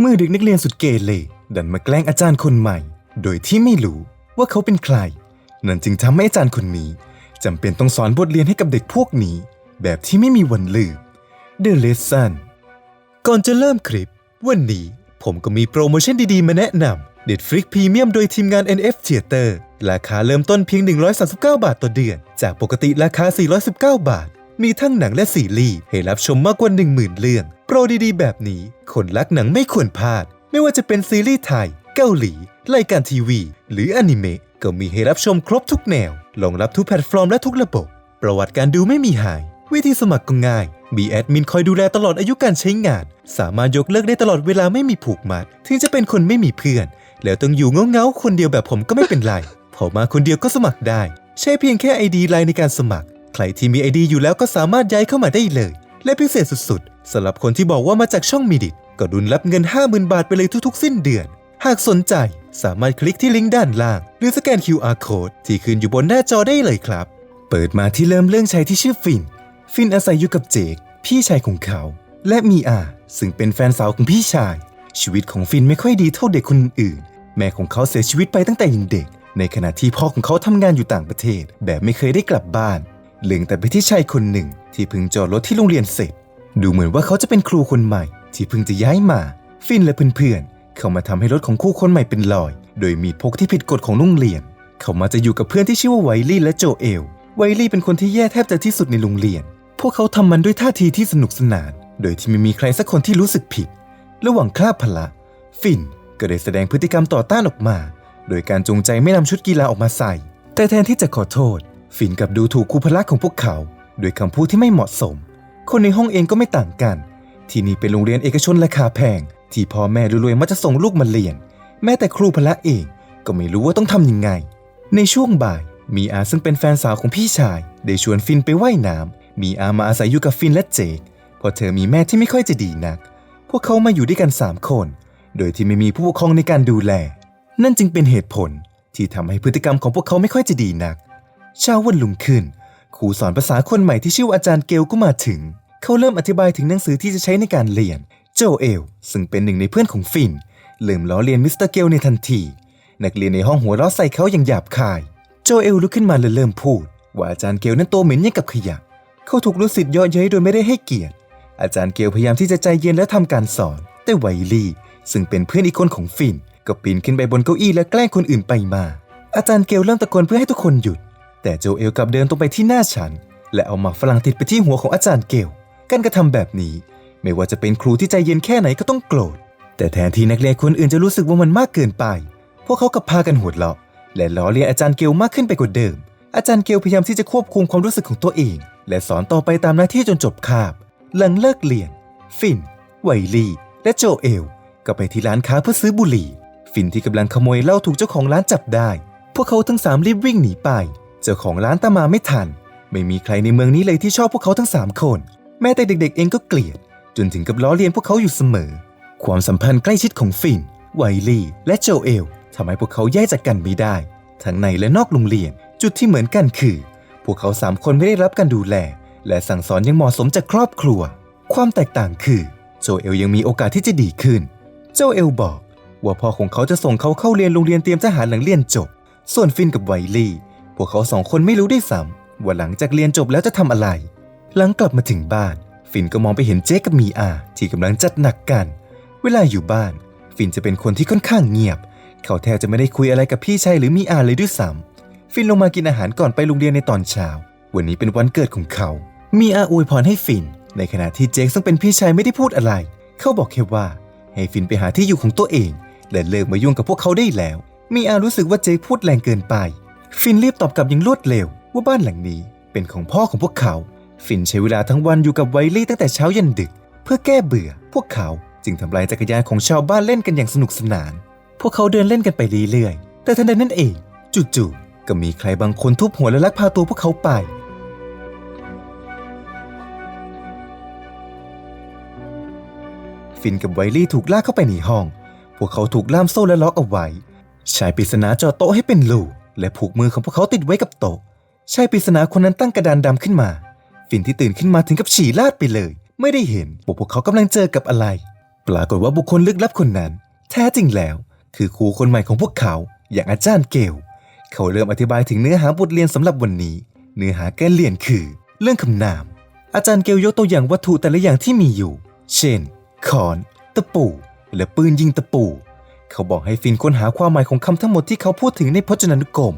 เมื่อเด็กนักเรียนสุดเกเรดันมาแกล้งอาจารย์คนใหม่ โดยที่ไม่รู้ว่าเขาเป็นใคร นั่นจึงทำให้อาจารย์คนนี้จำเป็นต้องสอนบทเรียนให้กับเด็กพวกนี้ แบบที่ไม่มีวันลืม The Lesson ก่อนจะเริ่มคลิป วันนี้ผมก็มีโปรโมชั่นดีๆ มาแนะนำ Netflix Premium โดยทีมงาน NF Theater ราคาเริ่มต้นเพียง 139 บาทต่อเดือน จากปกติราคา 419 บาท มีทั้งหนังและซีรีส์ให้รับชมมากกว่า 10,000 เรื่อง โปรดีๆ แบบนี้ คนรักหนังไม่ควรพลาด ไม่ว่าจะเป็นซีรีส์ไทย เกาหลี รายการทีวี หรืออนิเมะก็มีให้รับชมครบทุกแนวรองรับทุกแพลตฟอร์มและทุกระบบ ประวัติการดูไม่มีหาย วิธีสมัครก็ง่าย มีแอดมินคอยดูแลตลอดอายุการใช้งาน สามารถยกเลิกได้ตลอดเวลาไม่มีผูกมัด ถึงจะเป็นคนไม่มีเพื่อน แล้วต้องอยู่เงาๆคนเดียวแบบผมก็ไม่เป็นไร พอมาคนเดียวก็สมัครได้ ใช้เพียงแค่ ID ไลน์ในการสมัคร ใครที่มี ID อยู่แล้วก็สามารถย้ายเข้ามาได้เลย และพิเศษสุดๆสำหรับคนที่บอกว่ามาจากช่องมีดิตก็ดุลรับเงิน 50,000 บาทไปเลยทุกๆ สิ้นเดือน หากสนใจสามารถคลิกที่ลิงก์ด้านล่าง หรือสแกน QR code ที่ขึ้นอยู่บนหน้าจอได้เลยครับ เปิดมาที่เริ่มเรื่องชายที่ชื่อฟิน ฟินอาศัยอยู่กับเจคพี่ชายของเขา และมีอา ซึ่งเป็นแฟนสาวของพี่ชาย ชีวิตของฟินไม่ค่อยดีเท่าเด็กคนอื่น แม่ของเขาเสียชีวิตไปตั้งแต่ยังเด็ก ในขณะที่พ่อของเขาทำงานอยู่ต่างประเทศ แบบไม่เคยได้กลับบ้าน เลืองแต่ไปที่ชายคนหนึ่งที่เพิ่งจอดรถที่โรงเรียนเสร็จ ดูเหมือนว่าเขาจะเป็นครูคนใหม่ ที่เพิ่งจะย้ายมา ฟินและเพื่อนๆ เขามาทำให้รถของคู่คนใหม่เป็นรอย โดยมีดพกที่ผิดกฎของโรงเรียน เขามาจะอยู่กับเพื่อนที่ชื่อว่าไวลี่และโจเอล ไวลี่เป็นคนที่แย่แทบจะที่สุดในโรงเรียน พวกเขาทำมันด้วยท่าทีที่สนุกสนาน โดยที่ไม่มีใครสักคนที่รู้สึกผิด ระหว่างคลาบพละ ฟินก็ได้แสดงพฤติกรรมต่อต้านออกมา โดยการจงใจไม่นำชุดกีฬาออกมาใส่ แต่แทนที่จะขอโทษ ฟินกับดูถูกครูพละของพวกเขาด้วยคำพูดที่ไม่เหมาะสม คนในห้องเองก็ไม่ต่างกัน ที่นี่เป็นโรงเรียนเอกชนราคาแพง ที่พ่อแม่รวยๆมักจะส่งลูกมาเรียน แม้แต่ครูพละเองก็ไม่รู้ว่าต้องทำยังไง ในช่วงบ่าย มีอาซึ่งเป็นแฟนสาวของพี่ชาย ได้ชวนฟินไปไว่ายน้ำมีอามาอาศัยอยู่กับฟินและเจคเพราะเธอมีแม่ที่ไม่ค่อยจะดีนัก พวกเขามาอยู่ด้วยกัน 3 คน โดยที่ไม่มีผู้ปกครองในการดูแล นั่นจึงเป็นเหตุผลที่ทำให้พฤติกรรมของพวกเขาไม่ค่อยจะดีนัก เช้าวันรุ่งขึ้นครูสอนภาษาคนใหม่ที่ชื่ออาจารย์เกลก็มาถึง เขาเริ่มอธิบายถึงหนังสือที่จะใช้ในการเรียน โจเอล ซึ่งเป็นหนึ่งในเพื่อนของฟินเริ่มล้อเลียนมิสเตอร์เกลในทันที นักเรียนในห้องหัวเราะใส่เขาอย่างหยาบคาย โจเอลลุกขึ้นมาและเริ่มพูด ว่าอาจารย์เกลนั้นตัวเหม็นอย่งกับขยะ เขาถูกลูกศิษย์เย่อเย้ยโดยไม่ได้ให้เกียรติ อาจารย์เกลพยายามที่จะใจเย็นและทำการสอน แต่ไวลี่ซึ่งเป็นเพื่อนอีกคนของฟินก็ปีนขึ้นไปบนเก้าอี้และแกล้งคนอื่นไปมา อาจารย์เกลเริ่มตะโกนเพื่อให้ทุกคนหยุด แต่โจเอลกลับเดินตรงไปที่หน้าฉัน และเอาหมากฝรั่งติดไปที่หัวของอาจารย์เกลการกระทำแบบนี้ ไม่ว่าจะเป็นครูที่ใจเย็นแค่ไหนก็ต้องโกรธ แต่แทนที่นักเรียนคนอื่นจะรู้สึกว่ามันมากเกินไป พวกเขากลับพากันหัวเราะและล้อเลียนอาจารย์เกลมากขึ้นไปกว่าเดิม อาจารย์เกลพยายามที่จะควบคุมความรู้สึกของตัวเอง และสอนต่อไปตามหน้าที่จนจบคาบ หลังเลิกเรียน ฟินไวลี่และโจเอลก็ไปที่ร้านค้าเพื่อซื้อบุหรี่ ฟินที่กำลังขโมยเหล้าถูกเจ้าของร้านจับได้ พวกเขาทั้งสามรีบวิ่งหนีไป เจ้าของร้านตามมาไม่ทัน ไม่มีใครในเมืองนี้เลยที่ชอบพวกเขาทั้งสามคน แม้แต่เด็กๆ เองก็เกลียด จนถึงกับล้อเลียนพวกเขาอยู่เสมอ ความสัมพันธ์ใกล้ชิดของฟินไวลี่ และโจเอลทำให้พวกเขาแยกจากกันไม่ได้ ทั้งในและนอกโรงเรียน จุดที่เหมือนกันคือ พวกเขาสามคนไม่ได้รับการดูแล และสั่งสอนยังเหมาะสมจากครอบครัว ความแตกต่างคือ โจเอลยังมีโอกาสที่จะดีขึ้น โจเอลบอก ว่าพ่อของเขาจะส่งเขาเข้าเรียนโรงเรียนเตรียมทหารหลังเรียนจบ ส่วนฟินกับไวลี่ พวกเขาสองคนไม่รู้ได้วยซ้ำว่าหลังจากเรียนจบแล้วจะทำอะไร หลังกลับมาถึงบ้าน ฟินก็มองไปเห็นเจ๊กับมีอา ที่กำลังจัดหนักกัน เวลาอยู่บ้าน ฟินจะเป็นคนที่ค่อนข้างเงียบ เขาแทบจะไม่ได้คุยอะไรกับพี่ชายหรือมีอาเลยด้วยซ้ำฟินลงมากินอาหารก่อนไปโรงเรียนในตอนเช้า วันนี้เป็นวันเกิดของเขา มีอาอวยพรให้ฟิน ในขณะที่เจคซึ่งเป็นพี่ชายไม่ได้พูดอะไร เขาบอกแค่ว่า ให้ฟินไปหาที่อยู่ของตัวเองและเลิกมายุ่งกับพวกเขาได้แล้ว มีอารู้สึกว่าเจคพูดแรงเกินไป ฟินรีบตอบกลับอย่างรวดเร็วว่าบ้านหลังนี้เป็นของพ่อของพวกเขา ฟินใช้เวลาทั้งวันอยู่กับไวลี่ตั้งแต่เช้ายันดึก เพื่อแก้เบื่อ พวกเขาจึงทำลายจักรยานของชาวบ้านเล่นกันอย่างสนุกสนาน พวกเขาเดินเล่นกันไปเรื่อยๆ แต่ทันใดนั้นเองจู่ๆก็มีใครบางคนทุบหัวและลักพาตัวพวกเขาไป ฟินกับไวลี่ถูกลากเข้าไปในห้อง พวกเขาถูกล่ามโซ่และล็อกเอาไว้ชายปริศนาจ่อโต๊ะให้เป็นรู และผูกมือของพวกเขาติดไว้กับโต๊ะชายปริศนาคนนั้นตั้งกระดานดำขึ้นมาฟินที่ตื่นขึ้นมาถึงกับฉี่ลาดไปเลย ไม่ได้เห็นว่าพวกเขากำลังเจอกับอะไร ปรากฏว่าบุคคลลึกลับคนนั้น แท้จริงแล้ว คือครูคนใหม่ของพวกเขา อย่างอาจารย์เกลเขาเริ่มอธิบายถึงเนื้อหาบทเรียนสำหรับวันนี้ เนื้อหาการเรียนคือ เรื่องคำนาม อาจารย์เกลยกตัวอย่างวัตถุแต่ละอย่างที่มีอยู่ เช่นขอน ตะปู และปืนยิงตะปู เขาบอกให้ฟินค้นหาความหมายของคำทั้งหมดที่เขาพูดถึงในพจนานุกรม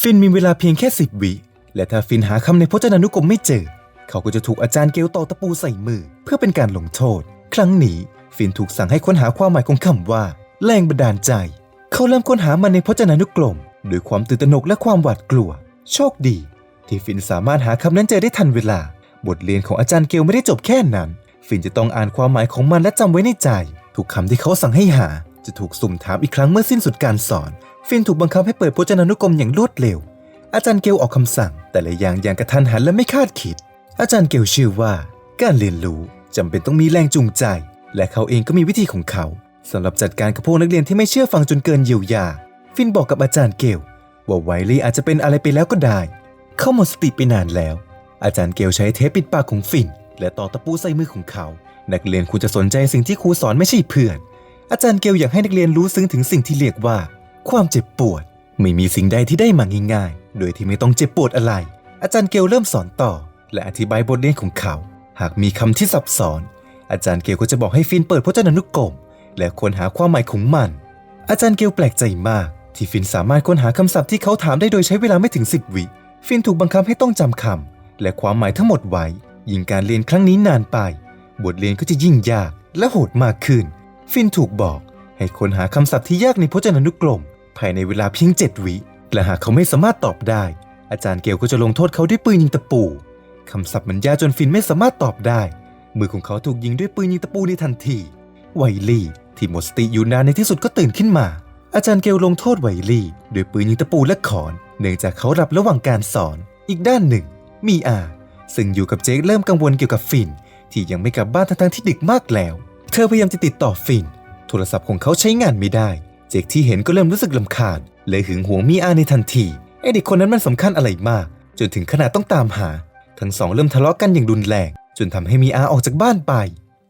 ฟินมีเวลาเพียงแค่สิบวิ และถ้าฟินหาคำในพจนานุกรมไม่เจอ เขาก็จะถูกอาจารย์เกลต่อตะปูใส่มือ เพื่อเป็นการลงโทษ ครั้งนี้ฟินถูกสั่งให้ค้นหาความหมายของคำว่า แรงบันดาลใจ เขาเริ่มค้นหามันในพจนานุกรมด้วยความตื่นตระหนกและความหวาดกลัว โชคดี ที่ฟินสามารถหาคำนั้นเจอได้ทันเวลา บทเรียนของอาจารย์เกลไม่ได้จบแค่นั้น ฟินจะต้องอ่านความหมายของมันและจำไว้ในใจ ทุกคำที่เขาสั่งให้หา จะถูกสุ่มถามอีกครั้งเมื่อสิ้นสุดการสอน ฟินถูกบังคับให้เปิดพจนานุกรมอย่างรวดเร็ว อาจารย์เกลออกคำสั่ง แต่ละอย่างอย่างกระทันหันและไม่คาดคิด อาจารย์เกลเชื่อว่า การเรียนรู้จำเป็นต้องมีแรงจูงใจ และเขาเองก็มีวิธีของเขาสำหรับจัดการกับพวกนักเรียนที่ไม่เชื่อฟังจนเกินเยียวยา ฟินบอกกับอาจารย์เกลว่าไวลี่อาจจะเป็นอะไรไปแล้วก็ได้ เขาหมดสติไปนานแล้ว อาจารย์เกลใช้เทปปิดปากของฟิน และต่อตะปูใส่มือของเขา นักเรียนควรจะสนใจสิ่งที่ครูสอนไม่ใช่เพื่อน อาจารย์เกลอยากให้นักเรียนรู้ซึ้งถึงสิ่งที่เรียกว่า ความเจ็บปวด ไม่มีสิ่งใดที่ได้มาง่ายๆ โดยที่ไม่ต้องเจ็บปวดอะไร อาจารย์เกลเริ่มสอนต่อ และอธิบายบทเรียนของเขา หากมีคำที่ซับซ้อน อาจารย์เกลก็จะบอกให้ฟินเปิดพจนานุกรม และค้นหาความหมายของมัน อาจารย์เกลแปลกใจมาก ที่ฟินสามารถค้นหาคำศัพท์ที่เขาถามได้โดยใช้เวลาไม่ถึง 10 วิ ฟินถูกบังคับให้ต้องจำคำและความหมายทั้งหมดไว้ ยิ่งการเรียนครั้งนี้นานไป บทเรียนก็จะยิ่งยากและโหดมากขึ้น ฟินถูกบอก ให้ค้นหาคำศัพท์ที่ยากในพจนานุกรม ภายในเวลาเพียง 7 วิ และหากเขาไม่สามารถตอบได้ อาจารย์เกลก็จะลงโทษเขาด้วยปืนยิงตะปูคำศัพท์มันยากจนฟินไม่สามารถตอบได้ มือของเขาถูกยิงด้วยปืนยิงตะปูในทันที ไวลี่ ที่หมดสติอยู่นานในที่สุดก็ตื่นขึ้นมา อาจารย์เกลลงโทษไวลี่ด้วยปืนยิงตะปูและขอน เนื่องจากเขาหลับระหว่างการสอน อีกด้านหนึ่ง มีอา ซึ่งอยู่กับเจคเริ่มกังวลเกี่ยวกับฟิน ที่ยังไม่กลับบ้านทั้งๆที่ดึกมากแล้ว ธอพยายามจะติดต่อฟิน โทรศัพท์ของเขาใช้งานไม่ได้ เจคที่เห็นก็เริ่มรู้สึกลำคาญ เลยหึงหวงมีอาในทันทีไอเด็กคนนั้นมันสำคัญอะไรมาก จนถึงขนาดต้องตามหา ทั้งสองเริ่มทะเลาะกันอย่างรุนแรง จนทำให้มีอาออกจากบ้านไป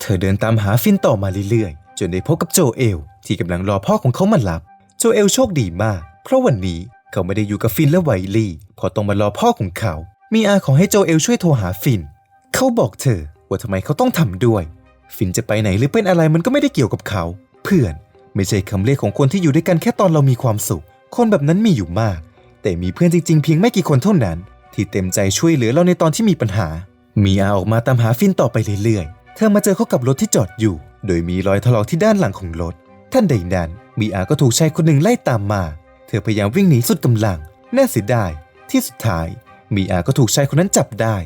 เธอเดินตามหาฟินต่อมาเรื่อยๆ จนได้พบกับโจเอล ที่กำลังรอพ่อของเขามารับ โจเอลโชคดีมาก เพราะวันนี้เขาไม่ได้อยู่กับฟินและไวลี่เพอต้องมารอพ่อของเขา มีอาขอให้โจเอลช่วยโทรหาฟิน เขาบอกเธอว่าทำไมเขาต้องทำด้วย ฟินจะไปไหนหรือเป็นอะไรมันก็ไม่ได้เกี่ยวกับเขา เพื่อนไม่ใช่คำเรียกของคนที่อยู่ด้วยกันแค่ตอนเรามีความสุข คนแบบนั้นมีอยู่มาก แต่มีเพื่อนจริง ๆ เพียงไม่กี่คนเท่านั้น ที่เต็มใจช่วยเหลือเราในตอนที่มีปัญหา มีอาออกมาตามหาฟินต่อไปเรื่อยๆ เธอมาเจอเขากับรถที่จอดอยู่ โดยมีรอยถลอกที่ด้านหลังของรถ ท่านใดนั้น มีอาก็ถูกชายคนหนึ่งไล่ตามมา เธอพยายามวิ่งหนีสุดกำลัง น่าเสียดาย ที่สุดท้าย มีอาก็ถูกชายคนนั้นจับได้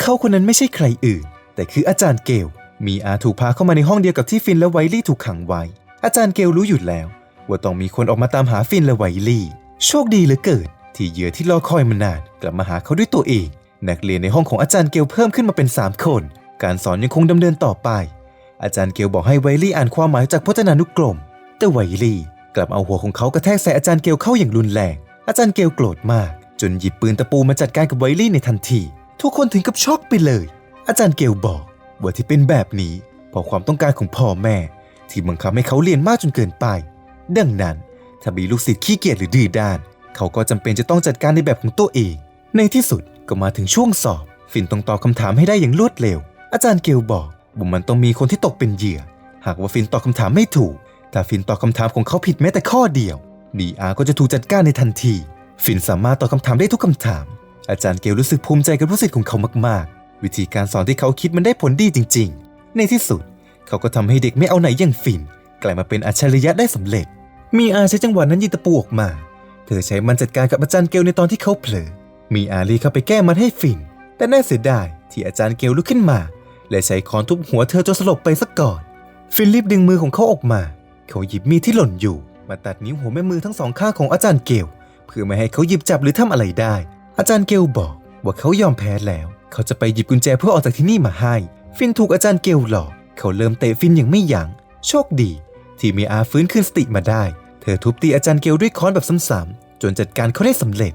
เขาคนนั้นไม่ใช่ใครอื่น แต่คืออาจารย์เกล มีอาถูกพาเข้ามาในห้องเดียวกับที่ฟินและไวลี่ถูกขังไว้ อาจารย์เกลรู้อยู่แล้ว ว่าต้องมีคนออกมาตามหาฟินและไวลี่โชคดีเหลือเกินที่เหยื่อที่รอคอยมานาน กลับมาหาเขาด้วยตัวเอง นักเรียนในห้องของอาจารย์เกลเพิ่มขึ้นมาเป็น 3 คน การสอนยังคงดำเนินต่อไป อาจารย์เกลบอกให้ไวลี่อ่านความหมายจากพจนานุกรม แต่ไวลี่กลับเอาหัวของเขากระแทกใส่อาจารย์เกลเข้าอย่างรุนแรง อาจารย์เกลโกรธมาก จนหยิบปืนตะปูมาจัดการกับไวลี่ในทันที ทุกคนถึงกับช็อกไปเลย อาจารย์เกลบอก ว่าที่เป็นแบบนี้เพราะความต้องการของพ่อแม่ ที่บังคับให้เขาเรียนมากจนเกินไป ดังนั้นถ้ามีลูกศิษย์ขี้เกียจหรือดื้อด้าน เขาก็จำเป็นจะต้องจัดการในแบบของตัวเอง ในที่สุดก็มาถึงช่วงสอบ ฟินต้องตอบคำถามให้ได้อย่างรวดเร็ว อาจารย์เกลบอกว่ามันต้องมีคนที่ตกเป็นเหยื่อ หากว่าฟินตอบคำถามไม่ถูก ถ้าฟินตอบคำถามของเขาผิดแม้แต่ข้อเดียวดีอาก็จะถูกจัดการในทันที ฟินสามารถตอบคำถามได้ทุกคำถาม อาจารย์เกลรู้สึกภูมิใจกับลูกศิษย์ของเขามาก วิธีการสอนที่เขาคิดมันได้ผลดีจริง ๆ ในที่สุด เขาก็ทำให้เด็กไม่เอาไหนอย่างฟิน กลายมาเป็นอัจฉริยะได้สำเร็จ มีอาใช้จังหวะนั้นยิงตะปูออกมา เธอใช้มันจัดการกับอาจารย์เกลในตอนที่เขาเผลอ มีอาลีเข้าไปแก้มันให้ฟิน แต่น่าเสียดายที่อาจารย์เกลลุกขึ้นมา และใช้ค้อนทุบหัวเธอจนสลบไปซะก่อน ฟินรีบดึงมือของเขาออกมา เขาหยิบมีดที่หล่นอยู่ มาตัดนิ้วหัวแม่มือทั้งสองข้างของอาจารย์เกลเพื่อไม่ให้เขาหยิบจับหรือทำอะไรได้ อาจารย์เกลบอกว่าเขายอมแพ้แล้ว เขาจะไปหยิบกุญแจเพื่อออกจากที่นี่มาให้ ฟินถูกอาจารย์เกลหลอก เขาเริ่มเตะฟินอย่างไม่ยัง้งโชคดี ที่มีอาฟื้นคืนสติมาได้ เธอทุบตีอาจารย์เกลด้วยค้อนแบบซ้ำๆจนจัดการเขาได้สำเร็จ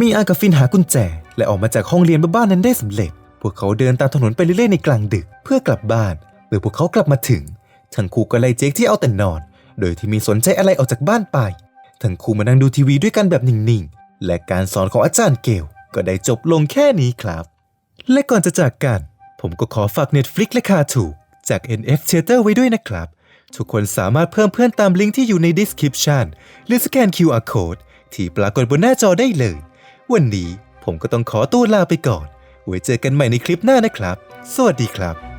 มีอากับฟินหากุญแจ และออกมาจากห้องเรียนบ้านๆนั้นได้สำเร็จ พวกเขาเดินตามถนนไปเรื่อยๆในกลางดึกเพื่อกลับบ้านเมื่อพวกเขากลับมาถึง ทั้งคู่ก็ไล่เจ๊กที่เอาแต่นอน โดยที่มีสนใจอะไรออกจากบ้านไป ทั้งคู่มานั่งดูทีวีด้วยกันแบบนิ่งๆ และการสอนของอาจารย์เกลก็ได้จบลงแค่นี้ครับ และก่อนจะจากกัน ผมก็ขอฝาก Netflix และคาถูกจาก NF Theater ไว้ด้วยนะครับ ทุกคนสามารถเพิ่มเพื่อนตามลิงก์ที่อยู่ใน description หรือสแกน QR code ที่ปรากฏบนหน้าจอได้เลย วันนี้ผมก็ต้องขอตัวลาไปก่อน ไว้เจอกันใหม่ในคลิปหน้านะครับ สวัสดีครับ